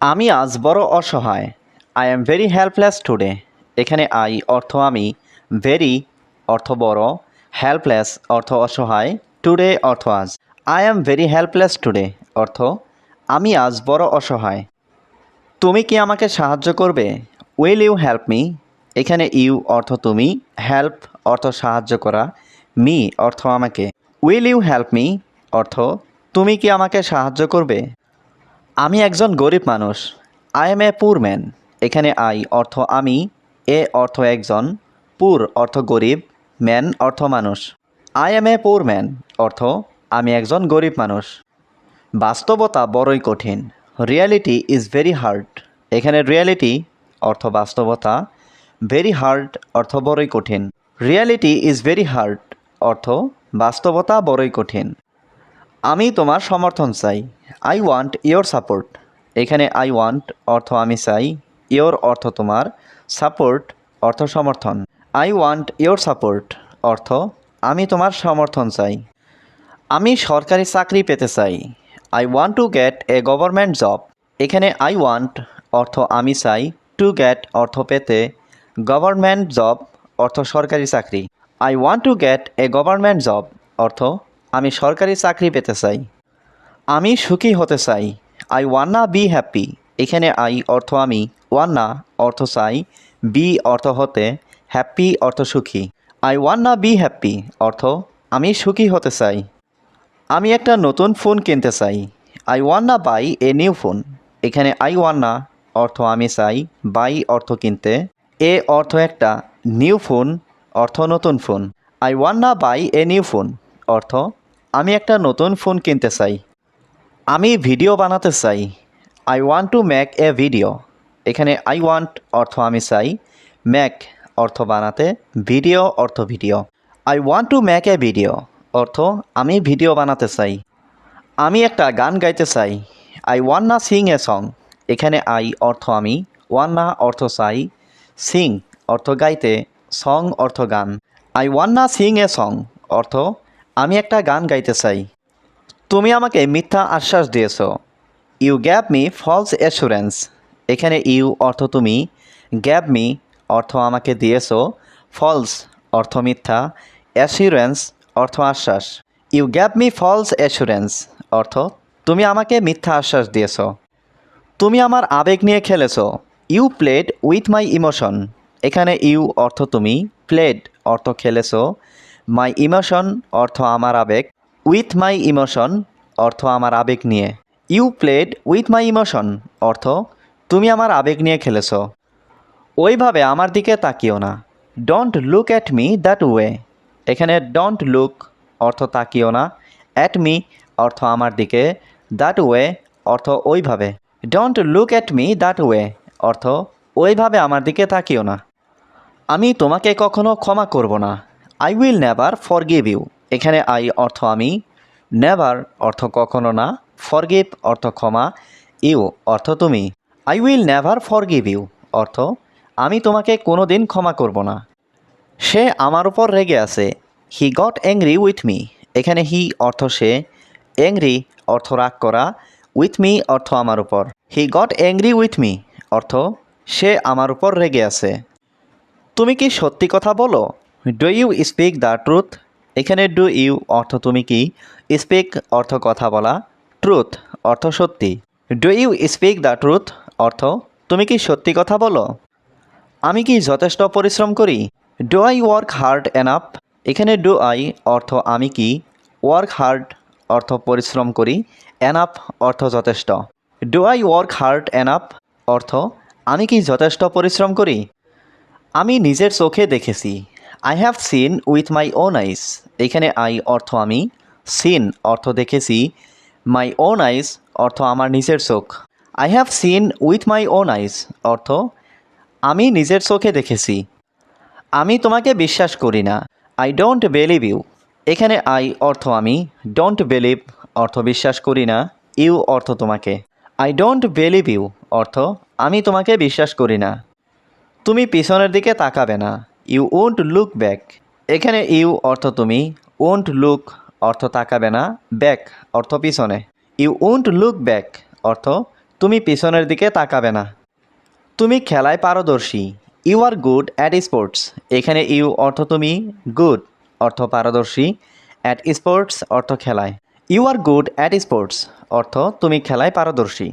আমি আজ বড় অসহায়। I am very helpless today এখানে আই অর্থ আমি। ভেরি অর্থ বড়। হেল্পলেস অর্থ অসহায়। টুডে অর্থ আজ। I am very helpless today অর্থ, আমি আজ বড় অসহায়। তুমি কি আমাকে সাহায্য করবে? উইল ইউ হেল্প মি এখানে ইউ অর্থ তুমি। হেল্প অর্থ সাহায্য করা। মি অর্থ আমাকে। উইল ইউ হেল্প মি অর্থ, তুমি কি আমাকে সাহায্য করবে? আমি একজন গরিব মানুষ। আই এম এ পুর ম্যান এখানে আই অর্থ আমি এ অর্থ একজন পুর অর্থ গরিব ম্যান অর্থ মানুষ। আই এম এ পুর ম্যান অর্থ, আমি একজন গরিব মানুষ। বাস্তবতা বড়ই কঠিন। রিয়ালিটি ইজ ভেরি হার্ড এখানে রিয়ালিটি অর্থ বাস্তবতা ভেরি হার্ড অর্থ বড়ই কঠিন। রিয়ালিটি ইজ ভেরি হার্ড অর্থ, বাস্তবতা বড়ই কঠিন। আমি তোমার সমর্থন চাই। আই ওয়ান্ট ইয়োর সাপোর্ট এখানে আই ওয়ান্ট অর্থ আমি চাই। ইয়োর অর্থ তোমার। সাপোর্ট অর্থ সমর্থন। আই ওয়ান্ট ইয়োর সাপোর্ট অর্থ আমি তোমার সমর্থন চাই। আমি সরকারি চাকরি পেতে চাই। I want to get a government job এখানে আই ওয়ান্ট অর্থ আমি চাই। টু গেট অর্থ পেতে। গভর্নমেন্ট জব অর্থ সরকারি চাকরি। I want to get a government job অর্থ আমি সরকারি চাকরি পেতে চাই। আমি সুখী হতে চাই। আই ওয়ান্না বি হ্যাপি এখানে আই অর্থ আমি। ওয়ান্না অর্থ চাই। বি অর্থ হতে হ্যাপি অর্থ সুখী। আই ওয়ান্না বি হ্যাপি অর্থ আমি সুখী হতে চাই। আমি একটা নতুন ফোন কিনতে চাই। I wanna buy a new phone এখানে আই ওয়ান্না অর্থ আমি চাই। বাই অর্থ কিনতে। এ অর্থ একটা। নিউ ফোন অর্থ নতুন phone I wanna buy a new phone অর্থ, আমি একটা নতুন ফোন কিনতে চাই। আমি ভিডিও বানাতে চাই। I want to make a video এখানে আই ওয়ান্ট অর্থ আমি চাই। ম্যাক অর্থ বানাতে ভিডিও অর্থ video I want to make a video অর্থ, আমি ভিডিও বানাতে চাই। আমি একটা গান গাইতে চাই। I wanna sing a song এখানে আই অর্থ আমি ওয়ান না অর্থ চাই। সিং অর্থ গাইতে সং অর্থ গান। I wanna sing a song অর্থ আমি একটা গান গাইতে চাই। তুমি আমাকে মিথ্যা আশ্বাস দিয়েছ। You gave me false assurance এখানে ইউ অর্থ তুমি। গ্যাপ মি অর্থ আমাকে দিয়েছ। ফলস অর্থ মিথ্যা। অ্যাসিউরেন্স অর্থ আশ্বাস। You gave me false assurance অর্থ, তুমি আমাকে মিথ্যা আশ্বাস দিয়েছ। তুমি আমার আবেগ নিয়ে খেলেছ। You played with my emotion এখানে ইউ অর্থ তুমি। প্লেড অর্থ খেলেছ। মাই ইমোশন অর্থ আমার আবেগ। উইথ মাই ইমোশন অর্থ আমার আবেগ নিয়ে। You played with my emotion অর্থ তুমি আমার আবেগ নিয়ে খেলেছ। ওইভাবে আমার দিকে তাকিও না। Don't look at me that way এখানে ডোন্ট লুক অর্থ তাকিও না। অ্যাট মি অর্থ আমার দিকে। দ্যাট ওয়ে অর্থ ওইভাবে। Don't look at me that way অর্থ ওইভাবে আমার দিকে তাকিও না। আমি তোমাকে কখনো ক্ষমা করব না। I will never forgive you এখানে আই অর্থ আমি নেভার অর্থ কখনো না ফরগিভ অর্থ ক্ষমা ইউ অর্থ তুমি। I will never forgive you অর্থ আমি তোমাকে কোনো দিন ক্ষমা করব না। সে আমার উপর রেগে আছে। He got angry with me এখানে হি অর্থ সে অ্যাংরি অর্থ রাগ করা উইথ মি অর্থ আমার উপর। He got angry with me অর্থ সে আমার উপর রেগে আছে। তুমি কি সত্যি কথা বলো? Do you speak the truth এখানে ডু ইউ অর্থ তুমি কি? স্পিক অর্থ কথা বলা। ট্রুথ অর্থ সত্যি। Do you speak the truth অর্থ, তুমি কি সত্যি কথা বলো? আমি কি যথেষ্ট পরিশ্রম করি? Do I work hard enough এখানে ডু আই অর্থ আমি কি? ওয়ার্ক হার্ড অর্থ পরিশ্রম করি। এনাফ অর্থ যথেষ্ট। Do I work hard enough অর্থ, আমি কি যথেষ্ট পরিশ্রম করি? আমি নিজের চোখে দেখেছি। I have seen with my own eyes এখানে আই অর্থ আমি সিন অর্থ দেখেছি। মাই ওন আইস অর্থ আমার নিজের চোখ। I have seen with my own eyes অর্থ আমি নিজের চোখে দেখেছি। আমি তোমাকে বিশ্বাস করি না। আই ডোন্ট বিলিভ ইউ এখানে আই অর্থ আমি ডোন্ট বিলিভ অর্থ বিশ্বাস করি না। ইউ অর্থ তোমাকে। আই ডোন্ট বিলিভ ইউ অর্থ আমি তোমাকে বিশ্বাস করি না। তুমি পিছনের দিকে তাকাবে না। ইউ ওন্ট লুক ব্যাক এখানে ইউ অর্থ তুমি ওন্ট লুক অর্থ তাকাবে না ব্যাক অর্থ পিছনে। ইউ ওন্ট লুক ব্যাক অর্থ তুমি পিছনের দিকে তাকাবে না। তুমি খেলায় পারদর্শী you are good at sports এখানে ইউ অর্থ তুমি গুড অর্থ পারদর্শী অ্যাট স্পোর্টস অর্থ খেলায়। You are good at sports অর্থ তুমি খেলায় পারদর্শী।